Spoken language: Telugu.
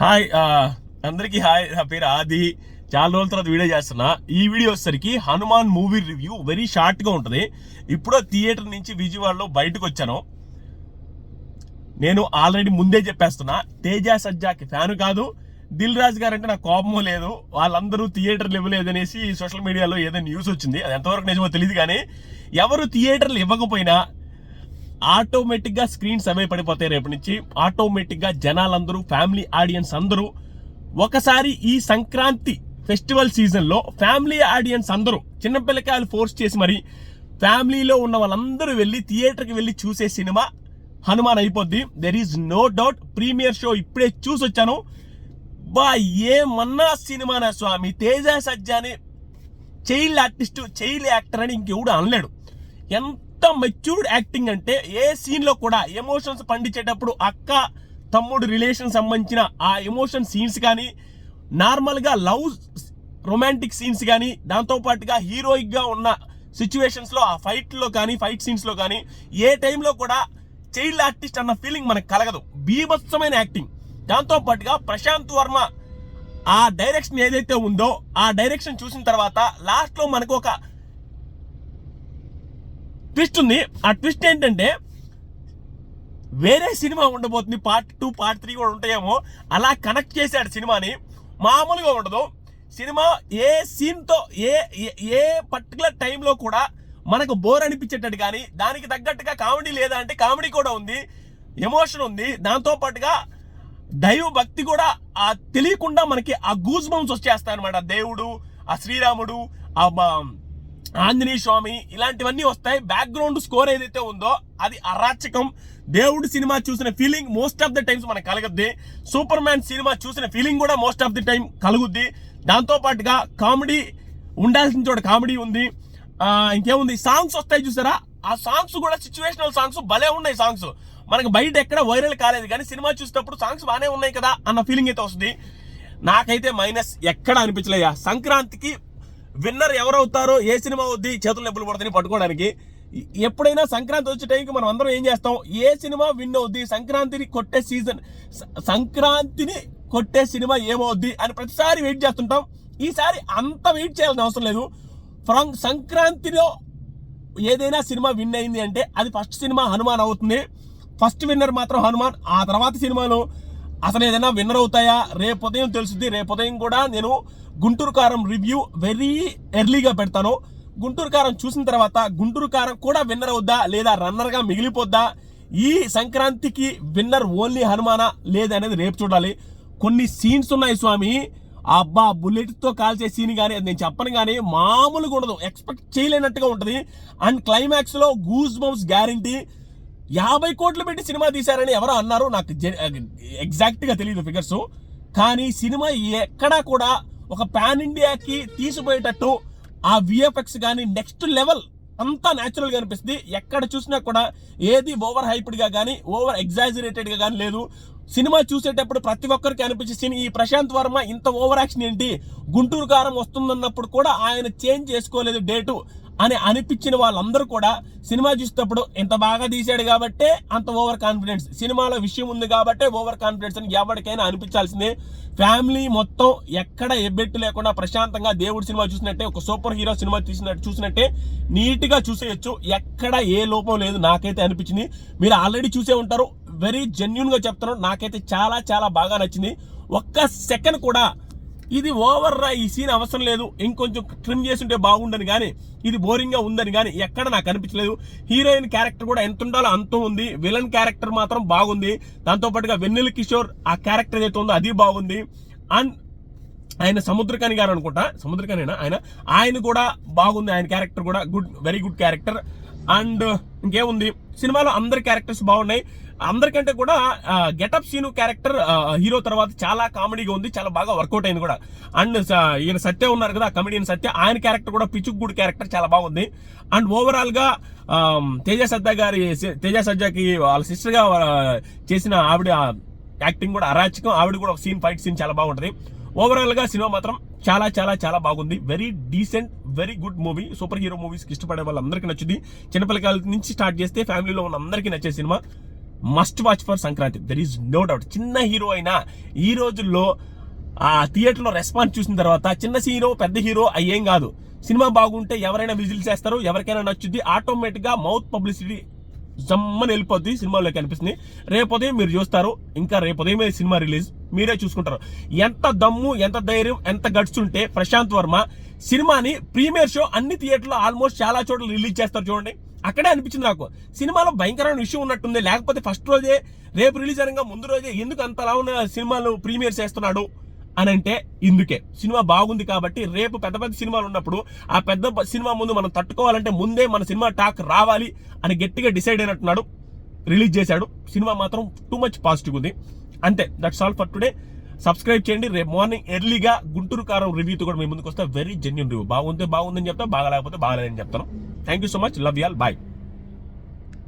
హాయ్ అందరికీ హాయ్. నా పేరు ఆది. చాలా రోజుల తర్వాత వీడియో చేస్తున్నా. ఈ వీడియో వచ్చేసరికి హనుమాన్ మూవీ రివ్యూ వెరీ షార్ట్గా ఉంటుంది. ఇప్పుడో థియేటర్ నుంచి విజయవాడలో బయటకు వచ్చాను. నేను ఆల్రెడీ ముందే చెప్పేస్తున్నా తేజ సజ్జాకి ఫ్యాన్ కాదు. దిల్ రాజు గారు అంటే నాకు కోపమో లేదు. వాళ్ళందరూ థియేటర్లు ఇవ్వలేదనేసి సోషల్ మీడియాలో ఏదో న్యూస్ వచ్చింది. అది ఎంతవరకు నిజమో తెలియదు కానీ ఎవరు థియేటర్లు ఇవ్వకపోయినా ఆటోమేటిక్గా స్క్రీన్స్ అవే పడిపోతాయి రేపు నుంచి. ఆటోమేటిక్గా జనాలందరూ ఫ్యామిలీ ఆడియన్స్ అందరూ ఒకసారి ఈ సంక్రాంతి ఫెస్టివల్ సీజన్లో ఫ్యామిలీ ఆడియన్స్ అందరూ చిన్నపిల్లకాయలు ఫోర్స్ చేసి మరి ఫ్యామిలీలో ఉన్న వాళ్ళందరూ వెళ్ళి థియేటర్కి వెళ్ళి చూసే సినిమా హనుమాన్ అయిపోద్ది. There is no doubt premiere show ఇప్పుడే చూసి వచ్చాను బా ఏమన్నా సినిమానా స్వామి? తేజ సజ్జాని చైల్డ్ ఆర్టిస్ట్ చైల్డ్ యాక్టర్ అని ఇంకెవడు అనలేడు. ఎంత మెచ్యూర్డ్ యాక్టింగ్ అంటే ఏ సీన్లో కూడా ఎమోషన్స్ పండించేటప్పుడు అక్క తమ్ముడు రిలేషన్ సంబంధించిన ఆ ఎమోషన్ సీన్స్ కానీ నార్మల్గా లవ్ రొమాంటిక్ సీన్స్ కానీ దాంతోపాటుగా హీరోయిక్గా ఉన్న సిచ్యువేషన్స్లో ఆ ఫైట్లో కానీ ఫైట్ సీన్స్లో కానీ ఏ టైంలో కూడా చైల్డ్ ఆర్టిస్ట్ అన్న ఫీలింగ్ మనకు కలగదు. బీభత్సమైన యాక్టింగ్ దాంతోపాటుగా ప్రశాంత్ వర్మ ఆ డైరెక్షన్ ఏదైతే ఉందో ఆ డైరెక్షన్ చూసిన తర్వాత లాస్ట్లో మనకు ఒక ట్విస్ట్ ఉంది. ఆ ట్విస్ట్ ఏంటంటే వేరే సినిమా ఉండబోతుంది. పార్ట్ టూ పార్ట్ త్రీ కూడా ఉంటాయేమో. అలా కనెక్ట్ చేశాడు సినిమాని. మామూలుగా ఉండదు. సినిమా ఏ సీన్తో ఏ ఏ- ఏ పర్టికులర్ టైంలో కూడా మనకు బోర్ అనిపించేటట్టు కానీ దానికి తగ్గట్టుగా కామెడీ లేదా అంటే కామెడీ కూడా ఉంది. ఎమోషన్ ఉంది. దాంతో పాటుగా దైవ భక్తి కూడా ఆ తెలియకుండా మనకి ఆ గూజ్ బంప్స్ వచ్చేస్తాయి అనమాట దేవుడు ఆ శ్రీరాముడు ఆ ఆంజనేయ స్వామి ఇలాంటివన్నీ వస్తాయి. బ్యాక్గ్రౌండ్ స్కోర్ ఏదైతే ఉందో అది అరాచకం. దేవుడు సినిమా చూసిన feeling most of the times మనకు కలగద్ది. సూపర్ మ్యాన్ సినిమా చూసిన ఫీలింగ్ కూడా మోస్ట్ ఆఫ్ ది టైం కలుగుద్ది. దాంతో పాటుగా కామెడీ ఉండాల్సిన చోట కామెడీ ఉంది. ఇంకేముంది? సాంగ్స్ వస్తాయి చూసారా? ఆ సాంగ్స్ కూడా సిచ్యువేషనల్ సాంగ్స్ భలే ఉన్నాయి సాంగ్స్ మనకు బయట ఎక్కడ వైరల్ కాలేదు కానీ సినిమా చూసేటప్పుడు సాంగ్స్ బాగానే ఉన్నాయి కదా అన్న ఫీలింగ్ అయితే వస్తుంది. నాకైతే మైనస్ ఎక్కడ అనిపించలేయా సంక్రాంతికి విన్నర్ ఎవరవుతారో ఏ సినిమా వద్ది చేతులు నొప్పులు పడుతుంది పట్టుకోవడానికి. ఎప్పుడైనా సంక్రాంతి వచ్చే టైంకి మనం అందరం ఏం చేస్తాం? ఏ సినిమా విన్ అవుద్ది? సంక్రాంతిని కొట్టే సీజన్ సంక్రాంతిని కొట్టే సినిమా ఏమవుద్ది? అని ప్రతిసారి వెయిట్ చేస్తుంటాం. ఈసారి అంత వెయిట్ చేయాల్సిన అవసరం లేదు. ఫ్రమ్ సంక్రాంతిలో ఏదైనా సినిమా విన్ అయింది అంటే అది ఫస్ట్ సినిమా హనుమాన్ అవుతుంది. ఫస్ట్ విన్నర్ మాత్రం హనుమాన్ ఆ తర్వాత సినిమాలో అసలు ఏదైనా విన్నర్ అవుతాయా? రేపు ఉదయం తెలుసుద్ది. రేపు ఉదయం కూడా నేను గుంటూరు కారం రివ్యూ వెరీ ఎర్లీగా పెడతాను. గుంటూరు కారం చూసిన తర్వాత గుంటూరు కారం కూడా విన్నర్ అవుద్దా? లేదా రన్నర్గా మిగిలిపోద్దా? ఈ సంక్రాంతికి విన్నర్ ఓన్లీ హనుమానా లేదనేది రేపు చూడాలి. కొన్ని సీన్స్ ఉన్నాయి స్వామి. అబ్బా బుల్లెట్తో కాల్చే సీన్ కానీ అది నేను చెప్పను కానీ మామూలుగా ఉండదు. ఎక్స్పెక్ట్ చేయలేనట్టుగా ఉంటుంది. అండ్ క్లైమాక్స్లో గూస్ బంప్స్ గ్యారంటీ యాభై కోట్లు పెట్టి సినిమా తీశారని ఎవరో అన్నారు. నాకు ఎగ్జాక్ట్గా తెలియదు ఫిగర్స్ కానీ సినిమా ఎక్కడా కూడా ఒక పాన్ ఇండియాకి తీసిపోయేటట్టు ఆ విఎఫ్ఎక్స్ కానీ నెక్స్ట్ లెవెల్ అంతా న్యాచురల్గా అనిపిస్తుంది. ఎక్కడ చూసినా కూడా ఏది ఓవర్ హైప్డ్గా కానీ ఓవర్ ఎగ్జాజరేటెడ్గా కానీ లేదు. సినిమా చూసేటప్పుడు ప్రతి ఒక్కరికి అనిపించే సీన్ ఈ ప్రశాంత్ వర్మ ఇంత ఓవర్ యాక్షన్ ఏంటి? గుంటూరు కారం వస్తుందన్నప్పుడు కూడా ఆయన చేంజ్ చేసుకోలేదు డేటు అని అనిపించిన వాళ్ళందరూ కూడా సినిమా చూసేటప్పుడు ఇంత బాగా తీశాడు కాబట్టే అంత ఓవర్ కాన్ఫిడెన్స్. సినిమాలో విషయం ఉంది కాబట్టే ఓవర్ కాన్ఫిడెన్స్ అని ఎవరికైనా అనిపించాల్సిందే. ఫ్యామిలీ మొత్తం ఎక్కడ ఎబ్బెట్టు లేకుండా ప్రశాంతంగా దేవుడి సినిమా చూసినట్టే ఒక సూపర్ హీరో సినిమా చూసినట్టు చూసినట్టే నీట్గా చూసేయచ్చు. ఎక్కడ ఏ లోపం లేదు నాకైతే అనిపించింది. మీరు ఆల్రెడీ చూసే ఉంటారు. వెరీ జెన్యున్గా చెప్తున్నాను. నాకైతే చాలా చాలా బాగా నచ్చింది. ఒక్క సెకండ్ కూడా ఇది ఓవర్ రా ఈ సీన్ అవసరం లేదు. ఇంకొంచెం ట్రిమ్ చేస్తుంటే బాగుండని కానీ ఇది బోరింగ్గా ఉందని కానీ ఎక్కడ నాకు అనిపించలేదు. హీరోయిన్ క్యారెక్టర్ కూడా ఎంత ఉండాలో అంత ఉంది. విలన్ క్యారెక్టర్ మాత్రం బాగుంది. దాంతోపాటుగా వెన్నెల కిషోర్ ఆ క్యారెక్టర్ ఏదైతే ఉందో అది బాగుంది. అండ్ ఆయన సముద్రకాని గారు అనుకుంటా సముద్రకానేనా ఆయన? ఆయన కూడా బాగుంది. ఆయన క్యారెక్టర్ కూడా good very good character. And ఇంకేముంది? సినిమాలో అందరి క్యారెక్టర్స్ బాగున్నాయి. అందరికంటే కూడా గెటప్ సీను క్యారెక్టర్ హీరో తర్వాత చాలా కామెడీగా ఉంది. చాలా బాగా వర్కౌట్ అయింది కూడా. అండ్ ఈయన సత్య ఉన్నారు కదా కమెడియన్ సత్య. ఆయన క్యారెక్టర్ కూడా పిచుక్ గుడ్ క్యారెక్టర్ చాలా బాగుంది. అండ్ ఓవరాల్గా తేజ సజ్జా గారి తేజ సజ్జాకి వాళ్ళ సిస్టర్గా చేసిన ఆవిడ యాక్టింగ్ కూడా అరాచకం. ఆవిడ కూడా ఒక సీన్ ఫైట్ సీన్ చాలా బాగుంటుంది. ఓవరాల్గా సినిమా మాత్రం చాలా చాలా చాలా బాగుంది. Very decent very good movie superhero మూవీస్కి ఇష్టపడే వాళ్ళందరికీ నచ్చింది చిన్నపిల్లకాయల నుంచి స్టార్ట్ చేస్తే ఫ్యామిలీలో ఉన్న అందరికీ నచ్చే cinema must watch for Sankranti there is no doubt చిన్న హీరో అయినా ఈ రోజుల్లో ఆ థియేటర్లో రెస్పాన్స్ చూసిన తర్వాత చిన్న హీరో పెద్ద హీరో అయ్యేం కాదు. సినిమా బాగుంటే ఎవరైనా విజిల్ చేస్తారు ఎవరికైనా నచ్చుద్ది. ఆటోమేటిక్గా మౌత్ పబ్లిసిటీ జమ్మని వెళ్ళిపోద్ది సినిమాలో కనిపిస్తుంది రేపు ఉదయం మీరు చూస్తారు ఇంకా రేపు ఉదయమే సినిమా రిలీజ్ మీరే చూసుకుంటారు. ఎంత దమ్ము ఎంత ధైర్యం ఎంత గడుచుంటే ప్రశాంత్ వర్మ సినిమాని ప్రీమియర్ షో అన్ని థియేటర్లో ఆల్మోస్ట్ చాలా చోట్ల రిలీజ్ చేస్తారు చూడండి. అక్కడే అనిపించింది నాకు. సినిమాలో భయంకరమైన విషయం ఉన్నట్టుంది. లేకపోతే ఫస్ట్ రోజే రేపు రిలీజ్ అనగా ముందు రోజే ఎందుకు అంతలా ఉన్న సినిమాలు ప్రీమియర్ చేస్తున్నాడు? అని అంటే ఇందుకే. సినిమా బాగుంది కాబట్టి రేపు పెద్ద పెద్ద సినిమాలు ఉన్నప్పుడు ఆ పెద్ద సినిమా ముందు మనం తట్టుకోవాలంటే ముందే మన సినిమా టాక్ రావాలి అని గట్టిగా డిసైడ్ అయినట్టున్నాడు. రిలీజ్ చేశాడు. సినిమా మాత్రం టూ మచ్ పాజిటివ్ ఉంది. అంతే. That's all for today. Subscribe చేయండి. రేపు మార్నింగ్ ఎర్లీగా గుంటూరు కారం రివ్యూతో కూడా మీ ముందుకు వస్తే వెరీ జెన్యున్ రివ్యూ. బాగుంటే బాగుందని చెప్తా బాగా లేకపోతే బాగాలేదని చెప్తాను. Thank you so much. Love y'all bye.